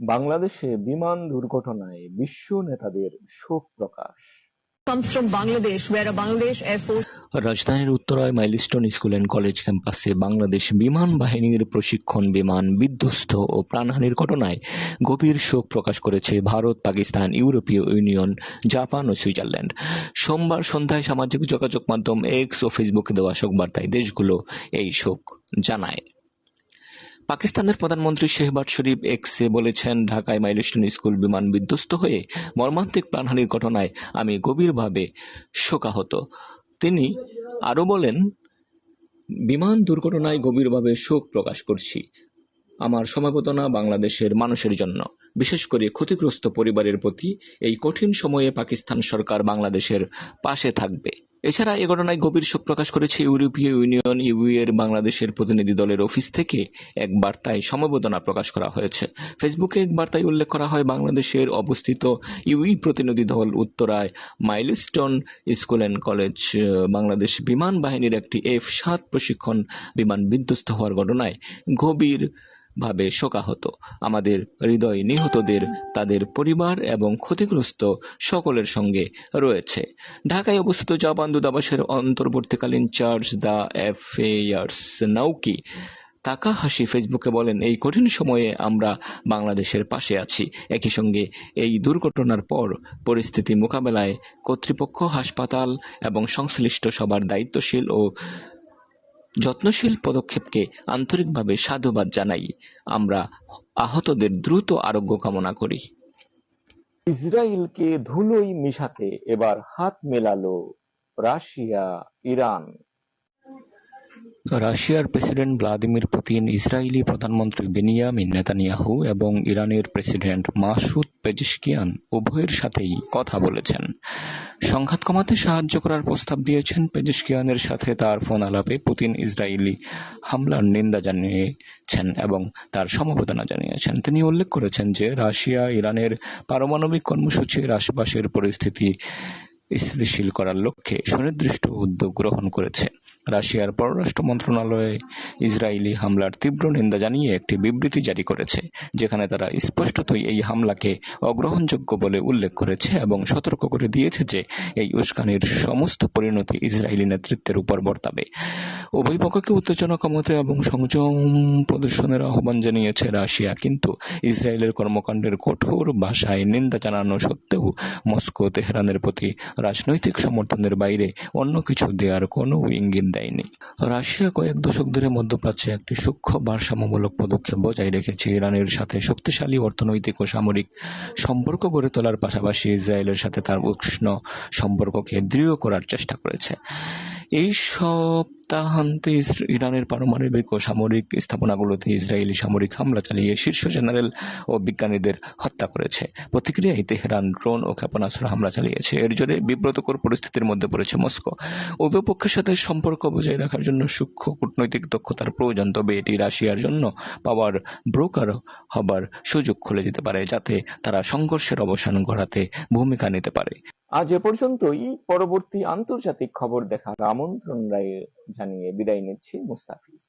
বাংলাদেশে বিমান দুর্ঘটনায় বিশ্ব নেতাদের শোক প্রকাশ। Comes from Bangladesh, where a Bangladesh Air Force রাজধানীর উত্তরায় মাইলস্টোন স্কুল অ্যান্ড কলেজ ক্যাম্পাসে বাংলাদেশ বিমান বাহিনীর প্রশিক্ষণ বিমান বিধ্বস্ত ও প্রাণহানির ঘটনায় গভীর শোক প্রকাশ করেছে ভারত পাকিস্তান ইউরোপীয় ইউনিয়ন জাপান ও সুইজারল্যান্ড। সোমবার সন্ধ্যায় সামাজিক যোগাযোগ মাধ্যম এক্স ও ফেসবুকে দেওয়া শোক বার্তায় দেশগুলো এই শোক জানায়। পাকিস্তানের প্রধানমন্ত্রী শেহবাজ শরীফ এক্সে বলেছেন, ঢাকায় মাইলস্টোন স্কুল বিমান বিধ্বস্ত হয়ে মর্মান্তিক প্রাণহানির ঘটনায় আমি গভীরভাবে শোকাহত। তিনি আরও বলেন, বিমান দুর্ঘটনায় গভীরভাবে শোক প্রকাশ করছি। আমার সমবেদনা বাংলাদেশের মানুষের জন্য। বিশেষ করে ক্ষতিগ্রস্ত পরিবারের প্রতি এই কঠিন সময়ে পাকিস্তান সরকার বাংলাদেশের পাশে থাকবে। এছাড়া এ ঘটনায় গভীর শোক প্রকাশ করেছে ইউরোপীয় ইউনিয়ন ইউ এর বাংলাদেশের প্রতিনিধি দলের অফিস থেকে এক বার্তায় সমবেদনা প্রকাশ করা হয়েছে। ফেসবুকে এক বার্তায় উল্লেখ করা হয়, বাংলাদেশের অবস্থিত ইউই প্রতিনিধি দল উত্তরায় Milestone school and college Bangladesh বিমান বাহিনীর একটি এফ সাত প্রশিক্ষণ বিমান বিধ্বস্ত হওয়ার ঘটনায় গভীর ভাবে শোকাহত। আমাদের হৃদয় নিহতদের, তাদের পরিবার এবং ক্ষতিগ্রস্ত সকলের সঙ্গে রয়েছে। ঢাকায় অবস্থিত জাপান দূতাবাসের অন্তর্বর্তীকালীন charge the affairs নাউকি Takahashi ফেসবুকে বলেন, এই কঠিন সময়ে আমরা বাংলাদেশের পাশে আছি। একই সঙ্গে এই দুর্ঘটনার পর পরিস্থিতি মোকাবেলায় কর্তৃপক্ষ হাসপাতাল এবং সংশ্লিষ্ট সবার দায়িত্বশীল ও যত্নশীল পদক্ষেপকে আন্তরিকভাবে সাধুবাদ জানাই। আমরা আহতদের দ্রুত আরোগ্য কামনা করি। ইসরায়েলকে ধুলোই মিশাতে এবার হাত মেলালো রাশিয়া, ইরান। রাশিয়ার প্রেসিডেন্ট ভ্লাদিমির পুতিন, ইসরায়েলি প্রধানমন্ত্রী বেনিয়ামিন নেতানিয়াহু এবং ইরানের প্রেসিডেন্ট মাসুদ পেজিশকিয়ান উভয়ের সাথেই কথা বলেছেন। সংঘাত কমাতে সাহায্য করার প্রস্তাব দিয়েছেন পেজিশকিয়ানের সাথে তার ফোন আলাপে পুতিন ইসরায়েলি হামলার নিন্দা জানিয়েছেন এবং তার সমবেদনা জানিয়েছেন। তিনি উল্লেখ করেছেন যে, রাশিয়া ইরানের পারমাণবিক কর্মসূচির আশপাশের পরিস্থিতি স্থিতিশীল করার লক্ষ্যে সুনির্দিষ্ট উদ্যোগ গ্রহণ করেছে। রাশিয়ার পররাষ্ট্র মন্ত্রণালয়ে ইসরায়েলি হামলার তীব্র নিন্দা জানিয়ে একটি বিবৃতি জারি করেছে, যেখানে তারা স্পষ্টতই এই হামলাকে অগ্রহণযোগ্য বলে উল্লেখ করেছে এবং সতর্ক করে দিয়েছে যে এই উস্কানির সমস্ত পরিণতি ইসরায়েলি নেতৃত্বের উপর বর্তাবে। পক্ষকে উত্তেজনা কমাতে এবং সংযম প্রদর্শনের আহ্বান জানিয়েছে রাশিয়া, কিন্তু ইসরায়েলের কর্মকাণ্ডের কঠোর ভাষায় নিন্দা জানানো সত্ত্বেও মস্কো, তেহরানের প্রতি রাজনৈতিক সমর্থনের বাইরে অন্য কিছু দেওয়ার কোনো ইঙ্গিত দেয়নি। রাশিয়া কয়েক দশক ধরে মধ্যপ্রাচ্যে একটি সূক্ষ্ম ভারসাম্যমূলক পদক্ষেপ বজায় রেখেছে ইরানের সাথে শক্তিশালী অর্থনৈতিক ও সামরিক সম্পর্ক গড়ে তোলার পাশাপাশি ইসরায়েলের সাথে তার উষ্ণ সম্পর্ককে দৃঢ় করার চেষ্টা করেছে। এই সপ্তাহান্তে ইরানের পারমাণবিক ও সামরিক স্থাপনাগুলোতে ইসরায়েলি সামরিক হামলা চালিয়ে শীর্ষ জেনারেল ও বিজ্ঞানীদের হত্যা করেছে। প্রতিক্রিয়ায় তেহরান ড্রোন ও ক্ষেপণাস্ত্র হামলা চালিয়েছে। এর জোরে বিব্রতকর পরিস্থিতির মধ্যে পড়েছে মস্কো। উভয় পক্ষের সাথে সম্পর্ক বজায় রাখার জন্য সূক্ষ্ম কূটনৈতিক দক্ষতার প্রয়োজন। তবে এটি রাশিয়ার জন্য পাওয়ার ব্রোকার হবার সুযোগ খুলে দিতে পারে, যাতে তারা সংঘর্ষের অবসান ঘটাতে ভূমিকা নিতে পারে। আজ এ পর্যন্তই। পরবর্তী আন্তর্জাতিক খবর দেখার আমন্ত্রণ জানিয়ে বিদায় নিচ্ছি মুস্তাফিজ।